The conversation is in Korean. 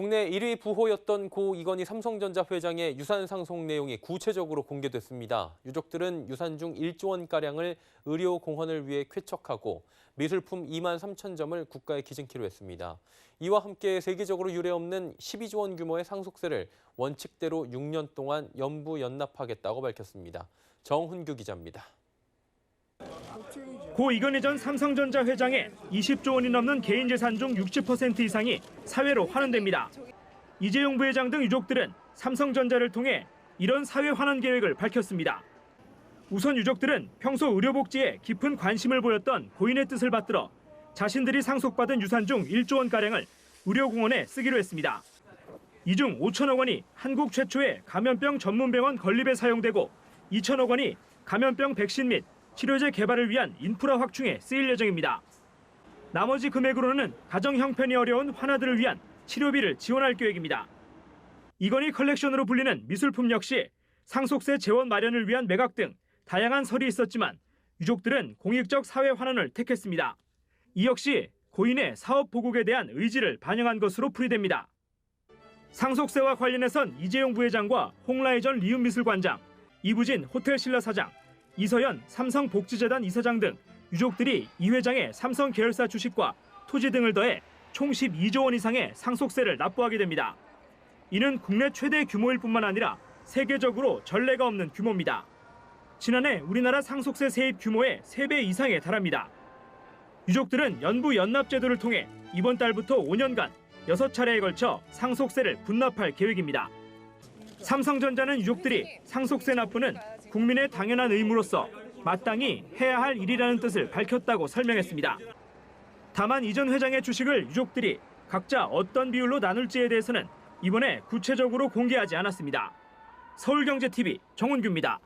국내 1위 부호였던 고 이건희 삼성전자 회장의 유산 상속 내용이 구체적으로 공개됐습니다. 유족들은 유산 중 1조 원가량을 의료 공헌을 위해 쾌척하고 미술품 2만 3천 점을 국가에 기증키로 했습니다. 이와 함께 세계적으로 유례없는 12조 원 규모의 상속세를 원칙대로 6년 동안 연부 연납하겠다고 밝혔습니다. 정훈규 기자입니다. 고 이건희 전 삼성전자 회장의 20조 원이 넘는 개인 재산 중 60% 이상이 사회로 환원됩니다. 이재용 부회장 등 유족들은 삼성전자를 통해 이런 사회 환원 계획을 밝혔습니다. 우선 유족들은 평소 의료복지에 깊은 관심을 보였던 고인의 뜻을 받들어 자신들이 상속받은 유산 중 1조 원가량을 의료공원에 쓰기로 했습니다. 이 중 5천억 원이 한국 최초의 감염병 전문병원 건립에 사용되고 2천억 원이 감염병 백신 및 치료제 개발을 위한 인프라 확충에 쓰일 예정입니다. 나머지 금액으로는 가정 형편이 어려운 환아들을 위한 치료비를 지원할 계획입니다. 이건희 컬렉션으로 불리는 미술품 역시 상속세 재원 마련을 위한 매각 등 다양한 설이 있었지만 유족들은 공익적 사회 환원을 택했습니다. 이 역시 고인의 사업 보국에 대한 의지를 반영한 것으로 풀이됩니다. 상속세와 관련해선 이재용 부회장과 홍라이 전 리움미술관장, 이부진 호텔신라 사장, 이서연 삼성복지재단 이사장 등 유족들이 이 회장의 삼성 계열사 주식과 토지 등을 더해 총 12조 원 이상의 상속세를 납부하게 됩니다. 이는 국내 최대 규모일 뿐만 아니라 세계적으로 전례가 없는 규모입니다. 지난해 우리나라 상속세 세입 규모의 3배 이상에 달합니다. 유족들은 연부 연납 제도를 통해 이번 달부터 5년간 6차례에 걸쳐 상속세를 분납할 계획입니다. 삼성전자는 유족들이 상속세 납부는 국민의 당연한 의무로서 마땅히 해야 할 일이라는 뜻을 밝혔다고 설명했습니다. 다만 이 전 회장의 주식을 유족들이 각자 어떤 비율로 나눌지에 대해서는 이번에 구체적으로 공개하지 않았습니다. 서울경제TV 정은규입니다.